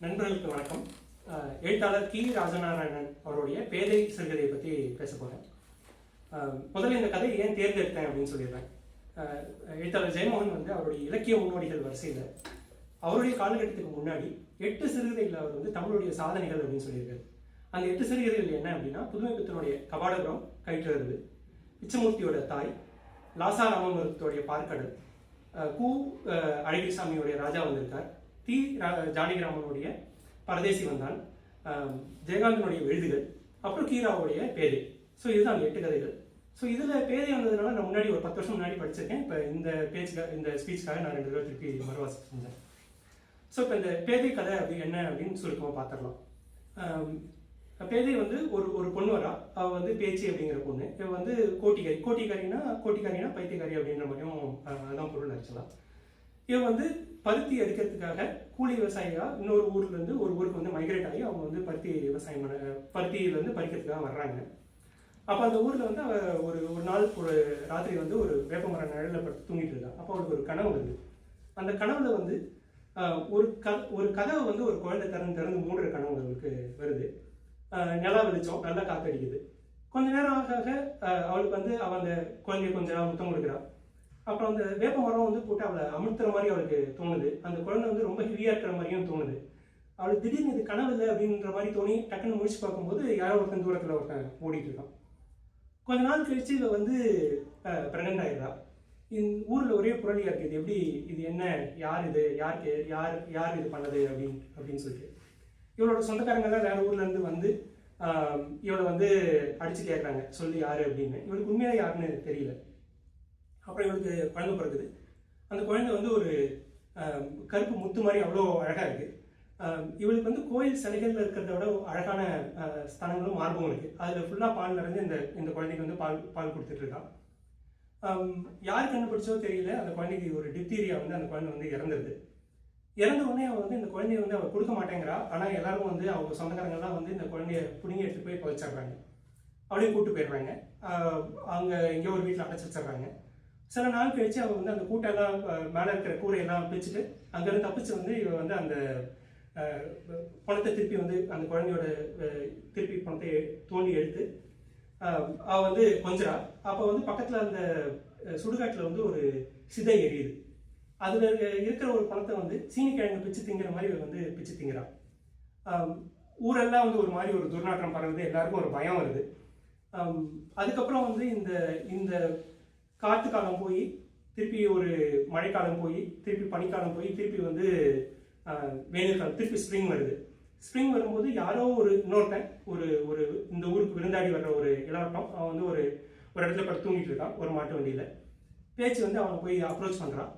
நண்பர்களுக்கு வணக்கம். எழுத்தாளர் கி. ராஜநாராயணன் அவருடைய பேதை சிறுகதையை பற்றி பேச போகிறேன் முதல்ல இந்த கதையை ஏன் தேர்ந்தெடுத்தேன் அப்படின்னு சொல்லிடுறேன். எழுத்தாளர் ஜெயமோகன் வந்து அவருடைய இலக்கிய முன்னோடிகள் வரிசையில் அவருடைய காலகட்டத்துக்கு முன்னாடி எட்டு சிறுகதைகள் அவர் வந்து தமிழுடைய சாதனைகள் அப்படின்னு சொல்லியிருக்காரு. அந்த எட்டு சிறுகதைகள் என்ன அப்படின்னா புதுமை பித்தனுடைய கபாடபுரம் கயிற்றுறது பிச்சமூர்த்தியோட தாய் லாசா ராமமூர்த்தியோடைய பார்க்கடல் கு அஹ், அழகிரிசாமியோடைய ராஜா வந்திருக்கார். தி ஜானகிராமனுடைய பரதேசி வந்தான். ஜெயகாந்தனுடைய எழுதுகள் அப்புறம் கீராவுடைய பேதை. ஸோ இதுதான் எட்டு கதைகள். ஸோ இதில் பேதை வந்ததுனால நான் முன்னாடி ஒரு பத்து வருஷம் முன்னாடி படிச்சிருக்கேன். இப்போ இந்த பேச்சுக்காக இந்த ஸ்பீச்சுக்காக நான் ரெண்டு தடவை திருப்பி மறுவாசி செஞ்சேன். ஸோ இப்போ இந்த பேதை கதை அப்படி என்ன அப்படின்னு சுருக்கமாக பார்த்துடலாம் பேதை வந்து ஒரு ஒரு பொண்ணு வரா. அவள் வந்து பேச்சு அப்படிங்கிற பொண்ணு. இவ வந்து கோட்டிக்காரி. கோட்டிக்காரினா கோட்டிக்காரினா பைத்தியக்காரி அப்படின்ற மாதிரியும் அதான் பொருள் ஆக்சுவலாக இவங்க வந்து பருத்தி எடுக்கிறதுக்காக கூலி விவசாயியா இன்னொரு ஊர்ல இருந்து ஒரு ஊருக்கு வந்து மைக்ரேட் ஆகி அவங்க வந்து பருத்தி விவசாயம் பண்ண பருத்தியில இருந்து பறிக்கிறதுக்காக வர்றாங்க. அப்போ அந்த ஊர்ல வந்து அவ ஒரு ஒரு நாள் ஒரு ராத்திரி வந்து ஒரு வேப்பமரம் நிழலில் படுத்து தூங்கிட்டு இருக்கா அப்போ அவளுக்கு ஒரு கனவு வருது. அந்த கனவுல வந்து ஒரு க ஒரு கதவை வந்து ஒரு குழந்தை திறந்து திறந்து மூடுற கனவு அவளுக்கு வருது. நிலா வெளிச்சம் நல்லா காத்தடிக்குது. கொஞ்ச நேரம் ஆக ஆக அவளுக்கு வந்து அவன் அந்த குழந்தைய கொஞ்சம் நேரம் முத்தம் கொடுக்குறான் அப்புறம் அந்த வேப்ப மரம் வந்து போட்டு அவளை அமுத்துற மாதிரி அவளுக்கு தோணுது. அந்த குழந்தை வந்து ரொம்ப ஹெவியா இருக்கிற மாதிரியும் தோணுது. அவளுக்கு திடீர்னு இது கனவு இல்லை அப்படின்ற மாதிரி தோணி டக்குன்னு முடிச்சு பார்க்கும்போது யாரோ ஒருத்தன் தூரத்தில் ஒருத்தன் ஓடிட்டு இருக்கான். கொஞ்ச நாள் கழிச்சு இவ வந்து பிரெக்னென்ட் ஆயிடுறா. இந்த ஊர்ல ஒரே புரளியா இருக்கு. இது எப்படி இது என்ன யார் இது யாருக்கு யார் யார் இது பண்ணது அப்படின்னு அப்படின்னு சொல்லிட்டு. இவளோட சொந்தக்காரங்க எல்லாம் வேற ஊர்ல இருந்து வந்து இவளை வந்து அடிச்சு கேட்குறாங்க சொல்லி யாரு அப்படின்னு. இவளுக்கு உண்மையாக யாருன்னு தெரியல. அப்புறம் இவளுக்கு குழந்தை பிறகுது அந்த குழந்தை வந்து ஒரு கருப்பு முத்து மாதிரி அவ்வளோ அழகாக இருக்குது இவளுக்கு வந்து கோயில் சிலைகளில் இருக்கிறத விட அழகான ஸ்தலங்களும் ஸ்தனங்களும் மார்பும் அதில் ஃபுல்லாக ஃபுல்லா பால் நிறைஞ்சு இந்த இந்த குழந்தைக்கு வந்து பால் பால் கொடுத்துட்ருக்கான் யார் கண்டுபிடிச்சோ தெரியல. அந்த குழந்தைக்கு ஒரு டிப்தீரியா வந்து அந்த குழந்தை வந்து இறந்துருது. இறந்த உடனே அவள் வந்து இந்த குழந்தைய வந்து அவள் கொடுக்க மாட்டேங்கிறா. ஆனால் எல்லாரும் வந்து அவங்க சொந்தக்காரங்கள்லாம் வந்து இந்த குழந்தைய பிடுங்கி எடுத்துகிட்டு போய் புதைச்சிடுறாங்க அப்படியே கூப்பிட்டு போயிடுறாங்க. அவங்க எங்கேயோ ஒரு வீட்டில் அடைச்சி வச்சிடுறாங்க சில நாள் கழிச்சு அவ வந்து அந்த கூட்டெல்லாம் மேலே மேல இருக்கிற கூரையெல்லாம் பிச்சுட்டு அங்கிருந்து தப்பிச்சு வந்து இவ வந்து அந்த பணத்தை திருப்பி வந்து அந்த குழந்தையோட திருப்பி பணத்தை தோண்டி எடுத்து அவ வந்து கொஞ்சரா அப்ப வந்து பக்கத்துல அந்த சுடுகாட்டில் சுடுகாட்டுல வந்து ஒரு சிதை எரியுது. அதுல இருக்கிற ஒரு பணத்தை வந்து சீனிக்கிழங்கு பிச்சு திங்கிற மாதிரி வந்து பிச்சு திங்கிறான் ஊரெல்லாம் வந்து ஒரு மாதிரி ஒரு துர்நாற்றம் பரவுது எல்லாருக்கும் ஒரு பயம் வருது. அதுக்கப்புறம் வந்து இந்த இந்த காற்று காலம் போய் திருப்பி ஒரு மழைக்காலம் போய் திருப்பி பனிக்காலம் போய் திருப்பி வந்து ஆஹ், வெயில் காலம் திருப்பி ஸ்ப்ரிங் வருது. ஸ்ப்ரிங் வரும்போது யாரோ ஒரு இன்னொருத்தன் ஒரு ஒரு இந்த ஊருக்கு விருந்தாடி வர்ற ஒரு இளவட்டம் அவன் வந்து ஒரு ஒரு இடத்துல படுத்து தூங்கிட்டு இருக்கான் ஒரு மாட்டு வண்டியில். பேச்சு வந்து அவனை போய் அப்ரோச் பண்ணுறான்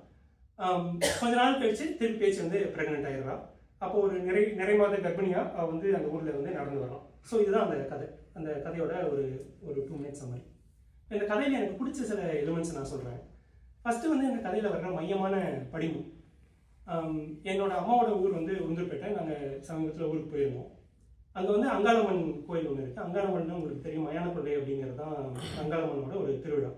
கொஞ்ச நாள் கழிச்சு திருப்பி பேச்சு வந்து ப்ரெக்னென்ட் ஆகிடுறான் அப்போ ஒரு நிறை நிறை மாத கர்ப்பிணியாக அவன் வந்து அந்த ஊரில் வந்து நடந்து வரான் ஸோ இதுதான் அந்த கதை. அந்த கதையோட ஒரு ஒரு டூ மினிட்ஸ் மாதிரி இந்த கதையில் எனக்கு பிடிச்ச சில எலிமெண்ட்ஸ் நான் சொல்கிறேன் ஃபஸ்ட்டு வந்து இந்த கதையில் வர்ற மையமான படிமம் என்னோட அம்மாவோட ஊர் வந்து உந்தூர்பேட்டை நாங்கள் சமீபத்தில் ஊருக்கு போயிருந்தோம். அங்கே வந்து அங்காளம்மன் கோயில் ஒன்று இருக்குது அங்காளம்மன் உங்களுக்கு தெரியும் மயான கொள்ளை அப்படிங்கிறது தான் அங்காளம்மனோட ஒரு திருவிழா.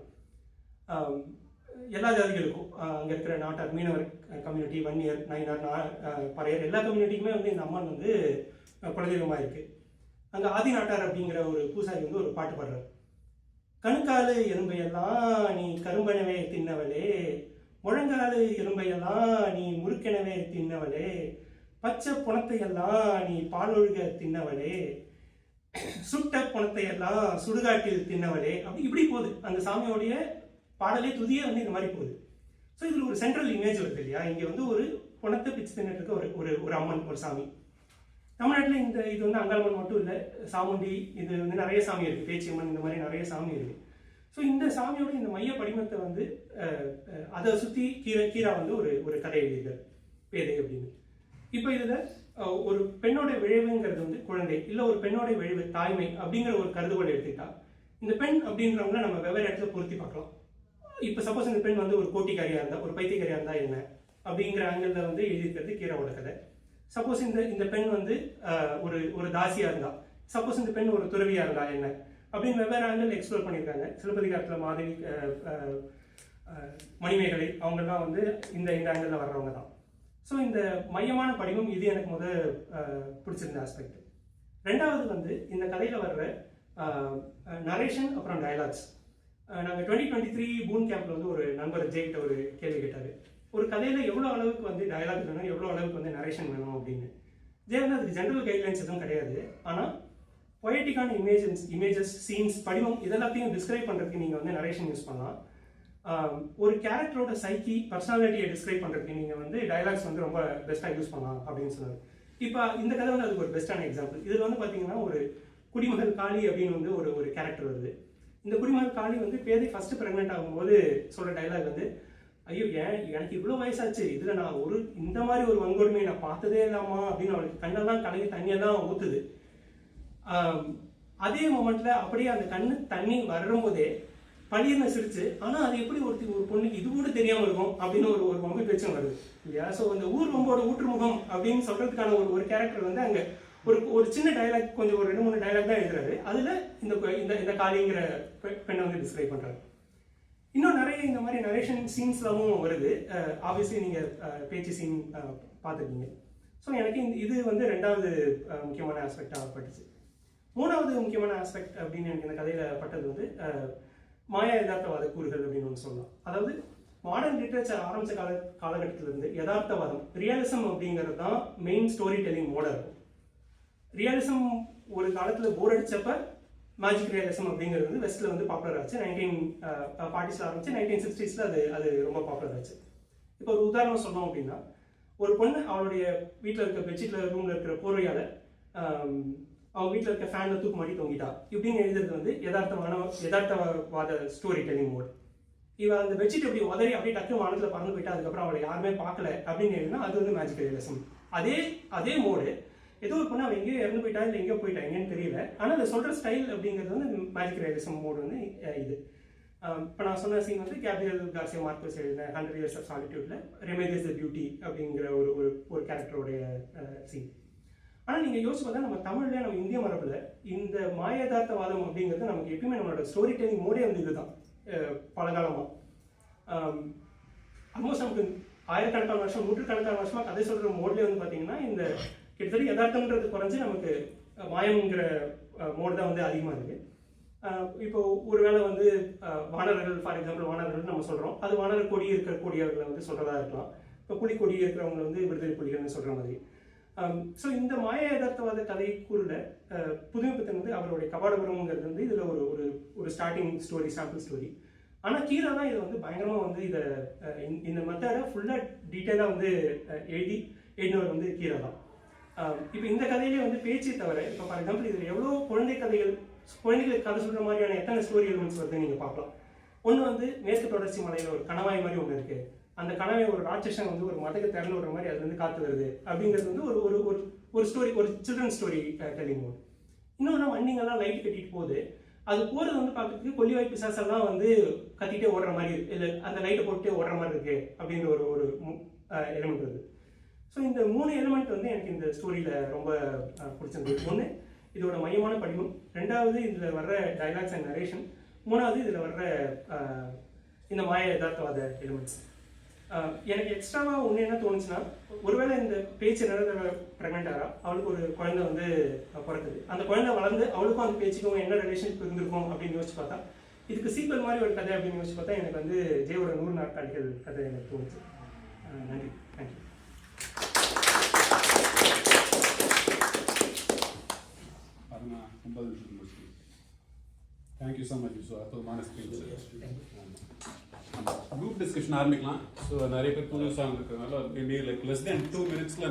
எல்லா ஜாதிகளுக்கும் அங்கே இருக்கிற நாட்டார் மீனவர் கம்யூனிட்டி வன்னியர் நயினார் நா பழையர் பறையர் எல்லா கம்யூனிட்டிக்குமே வந்து இந்த அம்மன் வந்து குலதெய்வமாக இருக்குது அங்கே ஆதி நாட்டார் அப்படிங்கிற ஒரு பூசாரி வந்து ஒரு பாட்டு பாடுறார். கணுக்காலு எறும்பையெல்லாம் நீ கரும்பனவே தின்னவளே முழங்காலு எறும்பையெல்லாம் நீ முறுக்கெனவே தின்னவளே பச்சை புணத்தையெல்லாம் நீ பாலொழுக தின்னவளே சுட்ட புணத்தையெல்லாம் சுடுகாட்டில் தின்னவளே. அப்படி இப்படி போகுது. அந்த சாமியோடைய பாடலே துதியே வந்து இந்த மாதிரி போகுது. ஸோ இதில் ஒரு சென்ட்ரல் இமேஜ் வருது இல்லையா? இங்கே வந்து ஒரு புணத்தை பிச்சு தின்னுட்டு இருக்க ஒரு ஒரு ஒரு அம்மன் ஒரு சாமி. தமிழ்நாட்டில் இந்த இது வந்து அங்காளம்மன் மட்டும் இல்லை சாமுண்டி இது வந்து நிறைய சாமி இருக்குது பேச்சியம்மன் இந்த மாதிரி நிறைய சாமி இருக்குது ஸோ இந்த சாமியோட இந்த மைய படிமத்தை வந்து அதை சுற்றி கீரை கீரா வந்து ஒரு ஒரு கதை எழுதியிருக்கார் பேதை அப்படின்னு. இப்போ இதில் ஒரு பெண்ணோட விளைவுங்கிறது வந்து குழந்தை இல்லை ஒரு பெண்ணோட விளைவு தாய்மை அப்படிங்கிற ஒரு கருதுகோள் எடுத்துக்கிட்டா இந்த பெண் அப்படின்றவங்கள நம்ம வெவ்வேறு இடத்துல பொருத்தி பார்க்கலாம். இப்போ சப்போஸ் இந்த பெண் வந்து ஒரு கோட்டிக்காரியாக இருந்தால் ஒரு பைத்தியக்காரியாக இருந்தால் என்ன? அப்படிங்கிற ஆங்கிளில் வந்து எழுதியிருக்கிறது கீராவோட கதை. சப்போஸ் இந்த இந்த பெண் வந்து ஒரு ஒரு தாசியா இருந்தா. சப்போஸ் இந்த பெண் ஒரு துறவியா இருந்தா என்ன? அப்படின்னு வெவ்வேறு ஆங்கிள் எக்ஸ்ப்ளோர் பண்ணியிருக்காங்க. சிலப்பதிகாரத்தில் மாதவி மணிமேகலை அவங்கெல்லாம் வந்து இந்த இந்த ஆங்கிளில் வர்றவங்க தான். ஸோ இந்த மையமான படிவம் இது எனக்கு முத பிடிச்சிருந்த ஆஸ்பெக்ட் ரெண்டாவது வந்து இந்த கதையில் வர்ற நரேஷன் அப்புறம் டயலாக்ஸ் நாங்கள் டுவெண்ட்டி டுவெண்ட்டி த்ரீ பூன் கேம்ப்ல வந்து ஒரு நண்பர் ஜெயிட்ட ஒரு கேள்வி கேட்டார். ஒரு கதையில் எவ்வளோ அளவுக்கு வந்து டயலாக் வேணும் எவ்வளோ அளவுக்கு வந்து நரேஷன் வேணும் அப்படின்னு. ஜெய் வந்து அதுக்கு ஜென்ரல் கைட்லைன்ஸ் எதுவும் கிடையாது. ஆனால் பொயட்டிக்கான இமேஜஸ் இமேஜஸ் சீன்ஸ் படிவம் இதெல்லாத்தையும் டிஸ்கிரைப் பண்ணுறதுக்கு நீங்கள் வந்து நரேஷன் யூஸ் பண்ணலாம். ஒரு கேரக்டரோட சைக்கி பர்சனாலிட்டியை டிஸ்கிரைப் பண்ணுறதுக்கு நீங்கள் வந்து டயலாக்ஸ் வந்து ரொம்ப பெஸ்ட்டாக யூஸ் பண்ணலாம் அப்படின்னு சொன்னார். இப்போ இந்த கதை வந்து அதுக்கு ஒரு பெஸ்ட்டான எக்ஸாம்பிள் இதில் வந்து பார்த்தீங்கன்னா ஒரு குடிமகள் காளி அப்படின்னு வந்து ஒரு ஒரு கேரக்டர் வருது. இந்த குடிமகள் காளி வந்து பேதை ஃபஸ்ட்டு ப்ரெக்னென்ட் ஆகும்போது சொல்கிற டைலாக் வந்து ஐயோ ஏன் எனக்கு இவ்வளோ வயசாச்சு. இதில் நான் ஒரு இந்த மாதிரி ஒரு வன்கொடுமையை நான் பார்த்ததே இல்லாமா? அப்படின்னு அவளுக்கு கண்ணெல்லாம் கலங்கி தண்ணியெல்லாம் ஊற்றுது அதே மொமெண்ட்ல அப்படியே அந்த கண்ணு தண்ணி வரும்போதே பழியன்னு சிரிச்சு ஆனா அது எப்படி ஒருத்தி ஒரு பொண்ணுக்கு இது கூட தெரியாம இருக்கும்? அப்படின்னு ஒரு ஒரு வம்பு பேச்சும் வருது. இல்லையா ஸோ அந்த ஊர் வம்போட ஊற்றுமுகம் அப்படின்னு சொல்றதுக்கான ஒரு ஒரு கேரக்டர் வந்து அங்க ஒரு ஒரு சின்ன டயலாக் கொஞ்சம் ஒரு ரெண்டு மூணு டயலாக் தான் எழுதுறாரு. அதுல இந்த கொ- இந்த இந்த காளிங்கிற பெண்ணை வந்து டிஸ்கிரைப் பண்றாரு. இன்னும் நிறைய இந்த மாதிரி நரேஷன் சீன்ஸ்லாமும் வருது. ஆப்வியஸ்லி நீங்கள் பேச்சு சீன் பார்த்துருக்கீங்க. ஸோ எனக்கு இந்த இது வந்து ரெண்டாவது முக்கியமான ஆஸ்பெக்டாக பட்டுச்சு. மூணாவது முக்கியமான ஆஸ்பெக்ட் அப்படின்னு எனக்கு இந்த கதையில் பட்டது வந்து மாயா யதார்த்தவாத கூறுகள் அப்படின்னு ஒன்று சொல்லலாம். அதாவது மாடர்ன் லிட்ரேச்சர் ஆரம்பிச்ச கால காலகட்டத்திலிருந்து யதார்த்தவாதம் ரியலிசம் அப்படிங்கிறது தான் மெயின் ஸ்டோரி டெல்லிங் மோட இருக்கும். ரியலிசம் ஒரு காலத்தில் போர் அடித்தப்போ மேஜிக் ரியலிசம் அப்படிங்கிறது வந்து வெஸ்ட்ல வந்து பாப்புலர் ஆச்சு. நைன்டீன் ஃபார்ட்டிஸ்ல ஆரம்பிச்சு நைன்டீன் சிக்ஸ்டீஸ்ல அது அது ரொம்ப பாப்புலர் ஆச்சு. இப்போ ஒரு உதாரணம் சொன்னோம் அப்படின்னா ஒரு பொண்ணு அவளுடைய வீட்டில் இருக்க பெட்ஷீட்ல ரூம்ல இருக்கிற போர்வையால ஆம், அவங்க வீட்டில் இருக்க ஃபேனில் தூக்கு மாட்டி தொங்கிட்டா. இப்படின்னு எழுதுறது வந்து யதார்த்தமான யதார்த்தவாத ஸ்டோரி டெல்லிங் மோட் இவ அந்த பெட்ஷீட் அப்படி உதறி அப்படியே டக்கு வானத்தில் பறந்து போயிட்டா அதுக்கப்புறம் அவளை யாருமே பார்க்கல அப்படின்னு எழுதினா அது வந்து மேஜிக் ரியலிசம் அதே அதே மோடு ஏதோ ஒரு பொண்ணு அவன் எங்கேயோ இறந்து போயிட்டா இல்லை எங்கேயோ போயிட்டா எங்கேன்னு தெரியல. ஆனால் அதை சொல்கிற ஸ்டைல் அப்படிங்கிறது வந்து மேஜிக் ரியலிசம் மோடு வந்து இது. இப்போ நான் சொன்ன சீன் வந்து கேப்ரியல் கார்சியா மார்க்கஸ் எழுதின ஹண்ட்ரட் இயர்ஸ் ஆஃப் சாலிடியூட்ல ரெமேஜஸ் த பியூட்டி அப்படிங்கிற ஒரு ஒரு ஒரு கேரக்டருடைய சீன் ஆனால் நீங்கள் யோசிச்சு பார்த்தா நம்ம தமிழ்ல நம்ம இந்திய மரபில் இந்த மாயதார்த்தவாதம் அப்படிங்கிறது நமக்கு எப்பயுமே நம்மளோட ஸ்டோரி டெல்லிங் மோடே வந்து இதுதான். பலகாலமாக பலகாலமா ஆல்மோஸ்ட் நமக்கு ஆயிரக்கணக்கான வருஷம் நூற்றுக்கணக்கான வருஷமாக கதை சொல்கிற மோட்லேயே வந்து பார்த்தீங்கன்னா இந்த கிட்டத்தட்ட யதார்த்தம்ன்றது குறைஞ்சு நமக்கு மாயம்ங்கிற மோடு தான் வந்து அதிகமாக இருக்குது இப்போ ஒருவேளை வந்து அஹ், வானரர்கள் ஃபார் எக்ஸாம்பிள் வானரர்கள் நம்ம சொல்கிறோம் அது வானர கொடி இருக்கக்கூடியவர்களை வந்து சொல்கிறதா இருக்கலாம். இப்போ புலி கொடி இருக்கிறவங்க வந்து விடுதலை புலிகள்னு சொல்கிற மாதிரி. ஸோ இந்த மாய யதார்த்தவாத கதை கூறுல புதுமைப்பித்தன் வந்து அவருடைய கபாடபுரம்ங்கிறது வந்து இதில் ஒரு ஒரு ஒரு ஸ்டார்டிங் ஸ்டோரி சாம்பிள் ஸ்டோரி ஆனால் கீழே தான் இதை வந்து பயங்கரமாக வந்து இதை இந்த- மெத்தடை ஃபுல்லாக டீட்டெயிலாக வந்து எழுதி எழுதினவர் வந்து கீழே தான். இப்போ இந்த கதையிலே வந்து பேச்சே தவிர இப்போ ஃபார் எக்ஸாம்பிள் இதில் எவ்வளோ குழந்தை கதைகள் குழந்தைகளுக்கு கதை சொல்கிற மாதிரியான எத்தனை ஸ்டோரி எலிமெண்ட்ஸ் வருது நீங்கள் பார்க்கலாம். ஒன்று வந்து மேற்கு தொடர்ச்சி மலையில் ஒரு கணவாய் மாதிரி ஒன்று இருக்குது அந்த கனவை ஒரு ராட்சசன் வந்து ஒரு மதத்தை திறந்து விடுற மாதிரி அது வந்து காத்து வருது. அப்படிங்கிறது வந்து ஒரு ஒரு ஒரு ஒரு ஸ்டோரி ஒரு சில்ட்ரன் ஸ்டோரி டெல்லிங் மோட் இன்னொன்று வண்டிங்கெல்லாம் லைட் கட்டிட்டு போகுது. அது போகிறது வந்து பார்க்கறதுக்கு கொல்லி வாய்ப்பு சாசெல்லாம் வந்து கத்திட்டே ஓடுற மாதிரி இல்லை அந்த லைட்டை போட்டு ஓடுற மாதிரி இருக்கு. அப்படின்ற ஒரு ஒரு எலிமெண்ட் வருது. ஸோ இந்த மூணு எலிமெண்ட் வந்து எனக்கு இந்த ஸ்டோரியில் ரொம்ப பிடிச்சிருந்தது. ஒன்று இதோட மையமான படிவம். ரெண்டாவது இதில் வர்ற டைலாக்ஸ் அண்ட் நரேஷன் மூணாவது இதில் வர்ற இந்த மாய யதார்த்தவாத எலிமெண்ட்ஸ் எனக்கு எக்ஸ்ட்ராவாக ஒன்று என்ன தோணுச்சுன்னா ஒருவேளை இந்த பேச்சு நிறந்த ப்ரெக்னென்ட் ஆகிறா அவளுக்கு ஒரு குழந்தை வந்து பிறக்குது. அந்த குழந்தை வளர்ந்து அவளுக்கும் அந்த பேச்சுக்கும் என்ன ரிலேஷன்ஷிப் இருந்திருக்கும் அப்படின்னு யோசிச்சு பார்த்தா இதுக்கு சீக்வல் மாதிரி ஒரு கதை அப்படின்னு யோசிச்சு பார்த்தா எனக்கு வந்து ஜெயோட நூறு நாட்காலிகள் கதை எனக்கு தோணுச்சு. நன்றி தேங்க்யூ அதுனா ஒன்பது நிமிஷத்துக்கு முடிச்சு thank you so much so அற்புதமான ஸ்பீச் குரூப் டிஸ்கஷன் ஆரம்பிக்கலாம். ஸோ நிறைய பேர் புதுசாக இருக்கிறதுனால maybe like less then two மினிட்ஸில்